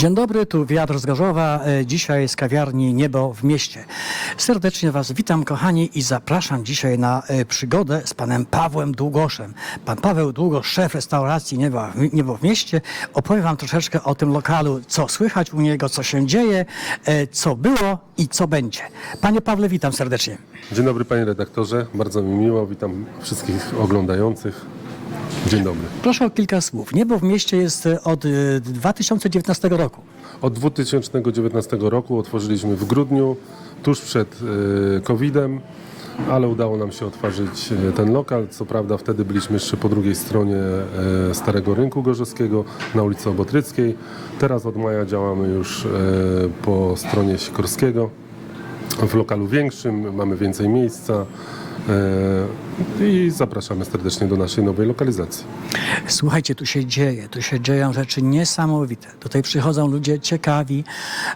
Dzień dobry, tu Wiatr z Gorzowa, e, dzisiaj z kawiarni Niebo w mieście. Serdecznie Was witam kochani i zapraszam dzisiaj na e, przygodę z panem Pawłem Długoszem. Pan Paweł Długosz, szef restauracji Niebo, w mieście, opowie Wam troszeczkę o tym lokalu, co słychać u niego, co się dzieje, e, co było i co będzie. Panie Pawle, witam serdecznie. Dzień dobry panie redaktorze, bardzo mi miło, witam wszystkich oglądających. Dzień dobry. Proszę o kilka słów. Niebo w mieście jest e, od e, 2019 roku. Od 2019 roku otworzyliśmy w grudniu, tuż przed e, COVID-em, ale udało nam się otworzyć e, ten lokal. Co prawda wtedy byliśmy jeszcze po drugiej stronie e, Starego Rynku Gorzowskiego na ulicy Obotryckiej. Teraz od maja działamy już e, po stronie Sikorskiego. W lokalu większym mamy więcej miejsca e, i zapraszamy serdecznie do naszej nowej lokalizacji. Słuchajcie, tu się dzieje, tu się dzieją rzeczy niesamowite. Tutaj przychodzą ludzie ciekawi,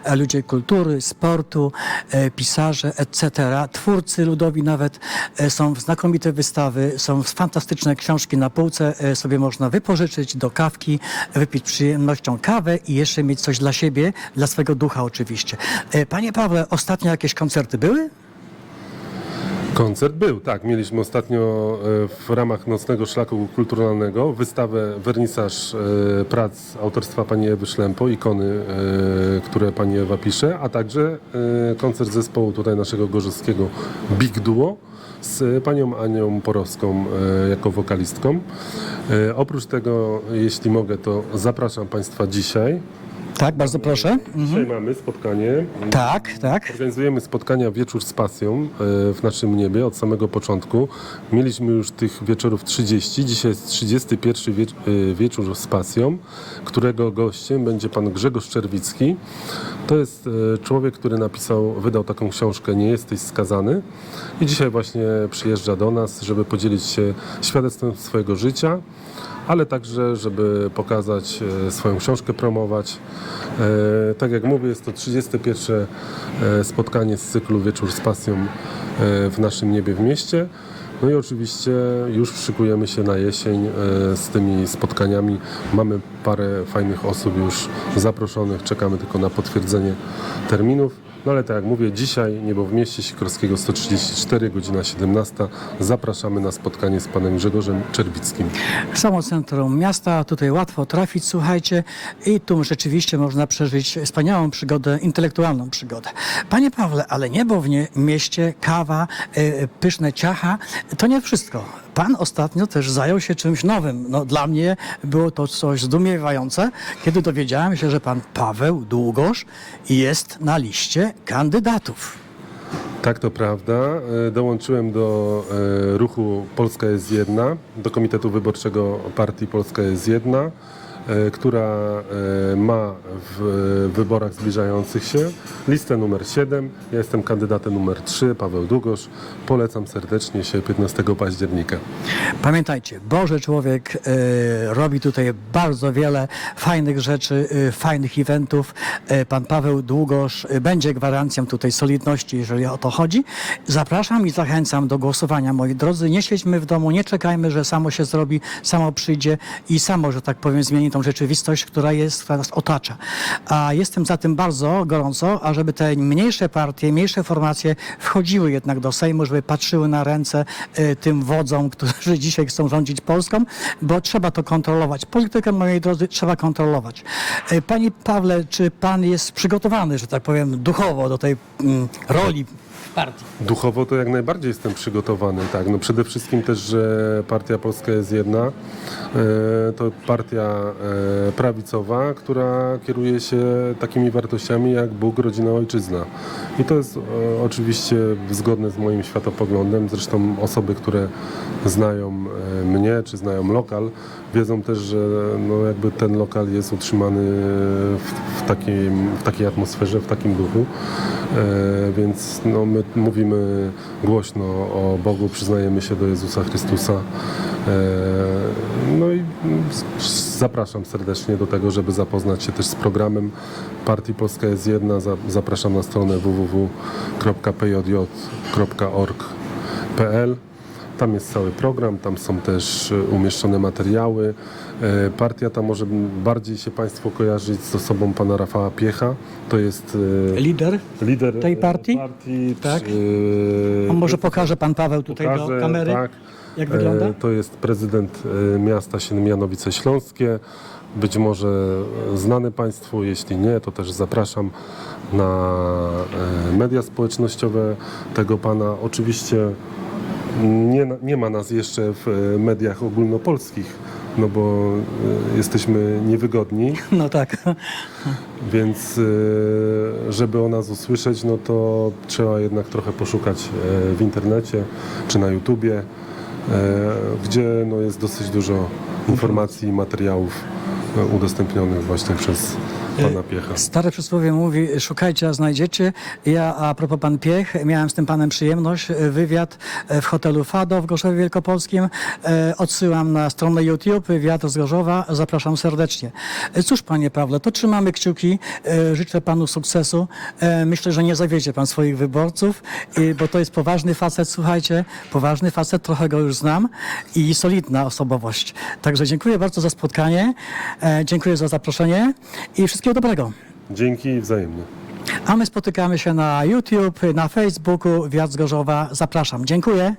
e, ludzie kultury, sportu, e, pisarze, etc. Twórcy ludowi nawet. E, Są znakomite wystawy, są fantastyczne książki na półce, e, sobie można wypożyczyć do kawki, wypić przyjemnością kawę i jeszcze mieć coś dla siebie, dla swego ducha oczywiście. E, Panie Pawle, ostatnio jakieś koncerty były? Koncert był, tak. Mieliśmy ostatnio e, w ramach Nocnego Szlaku Kulturalnego wystawę, wernisaż e, prac autorstwa pani Ewy Szlempo, ikony, e, które pani Ewa pisze, a także koncert zespołu tutaj naszego gorzowskiego Big Duo z panią Anią Porowską jako wokalistką. Oprócz tego, jeśli mogę, to zapraszam państwa dzisiaj. Tak, bardzo proszę. Dzisiaj mamy spotkanie Tak, tak. Organizujemy spotkania Wieczór z Pasją e, w naszym niebie od samego początku. Mieliśmy już tych wieczorów 30. Dzisiaj jest 31 wiecz e, wieczór z Pasją, którego gościem będzie pan Grzegorz Czerwicki. To jest e, człowiek, który napisał, wydał taką książkę Nie jesteś skazany i dzisiaj właśnie przyjeżdża do nas, żeby podzielić się świadectwem swojego życia ale także, żeby pokazać e, swoją książkę, promować. E, Tak jak mówię, jest to 31 e, spotkanie z cyklu Wieczór z Pasją w naszym niebie w mieście. No i oczywiście już szykujemy się na jesień z tymi spotkaniami. Mamy parę fajnych osób już zaproszonych, czekamy tylko na potwierdzenie terminów. No ale tak jak mówię, dzisiaj Niebo w mieście Sikorskiego 134, godzina 17. Zapraszamy na spotkanie z panem Grzegorzem Czerwickim. Samo centrum miasta, tutaj łatwo trafić, słuchajcie, i tu rzeczywiście można przeżyć wspaniałą przygodę, intelektualną przygodę. Panie Pawle, ale niebo w nie, mieście, kawa, y, pyszne ciacha, to nie wszystko. Pan ostatnio też zajął się czymś nowym. No, dla mnie było to coś zdumiewające, kiedy dowiedziałem się, że pan Paweł Długosz jest na liście kandydatów. Tak, to prawda. E, Dołączyłem do e, ruchu Polska jest jedna, do Komitetu Wyborczego Partii Polska jest jedna, która e, ma w wyborach zbliżających się listę numer 7. Ja jestem kandydatem numer 3, Paweł Długosz. Polecam serdecznie się 15 października. Pamiętajcie, Boży człowiek e, robi tutaj bardzo wiele fajnych rzeczy, e, fajnych eventów. E, pan Paweł Długosz e, będzie gwarancją tutaj solidności, jeżeli o to chodzi. Zapraszam i zachęcam do głosowania, moi drodzy. Nie siedźmy w domu, nie czekajmy, że samo się zrobi, samo przyjdzie i samo, że tak powiem, zmieni tą rzeczywistość, która jest, która nas otacza. A jestem za tym bardzo gorąco, ażeby te mniejsze partie, mniejsze formacje wchodziły jednak do Sejmu, żeby patrzyły na ręce e, tym wodzom, którzy dzisiaj chcą rządzić Polską, bo trzeba to kontrolować. Politykę, moi drodzy, trzeba kontrolować. E, Panie Pawle, czy pan jest przygotowany, że tak powiem, duchowo do tej mm, roli partii? Duchowo to jak najbardziej jestem przygotowany, tak. No przede wszystkim też, że Partia Polska jest jedna. E, to partia e, prawicowa, która kieruje się takimi wartościami jak Bóg, rodzina, ojczyzna. I to jest e, oczywiście zgodne z moim światopoglądem. Zresztą osoby, które znają mnie, czy znają lokal, wiedzą też, że no jakby ten lokal jest utrzymany w, w, takiej, w takiej atmosferze, w takim duchu. E, więc no, my mówimy głośno o Bogu, przyznajemy się do Jezusa Chrystusa. E, no i zapraszam serdecznie do tego, żeby zapoznać się też z programem Partii Polska jest jedna. Za- Zapraszam na stronę www.pjj.org.pl Tam jest cały program, tam są też e, umieszczone materiały. E, Partia ta może bardziej się Państwo kojarzyć z osobą pana Rafała Piecha. To jest e, Lider. lider tej partii? partii Tak. e, A może pokaże pan Paweł tutaj do kamery, tak. jak wygląda? To jest prezydent miasta Siemianowice Śląskie. Być może znany Państwu, jeśli nie, to też zapraszam na media społecznościowe tego pana. Oczywiście nie, nie ma nas jeszcze w e, mediach ogólnopolskich, no bo e, jesteśmy niewygodni. No tak. Więc e, żeby o nas usłyszeć, no to trzeba jednak trochę poszukać w internecie czy na YouTubie, gdzie no jest dosyć dużo informacji i materiałów udostępnionych właśnie przez pana Piecha. Stare przysłowie mówi, szukajcie, a znajdziecie. Ja, a propos pan Piech, miałem z tym panem przyjemność, e, wywiad e, w hotelu Fado w Gorzowie Wielkopolskim. E, Odsyłam na stronę YouTube, wywiad z Gorzowa. Zapraszam serdecznie. E, Cóż, panie Pawle, to trzymamy kciuki. E, Życzę panu sukcesu. E, Myślę, że nie zawiedzie pan swoich wyborców, e, bo to jest poważny facet, słuchajcie, poważny facet, trochę go już znam i solidna osobowość. Także dziękuję bardzo za spotkanie, e, dziękuję za zaproszenie i wszystkiego dobrego. Dzięki i wzajemnie. A my spotykamy się na YouTube, na Facebooku, Wiatr z Gorzowa. Zapraszam. Dziękuję.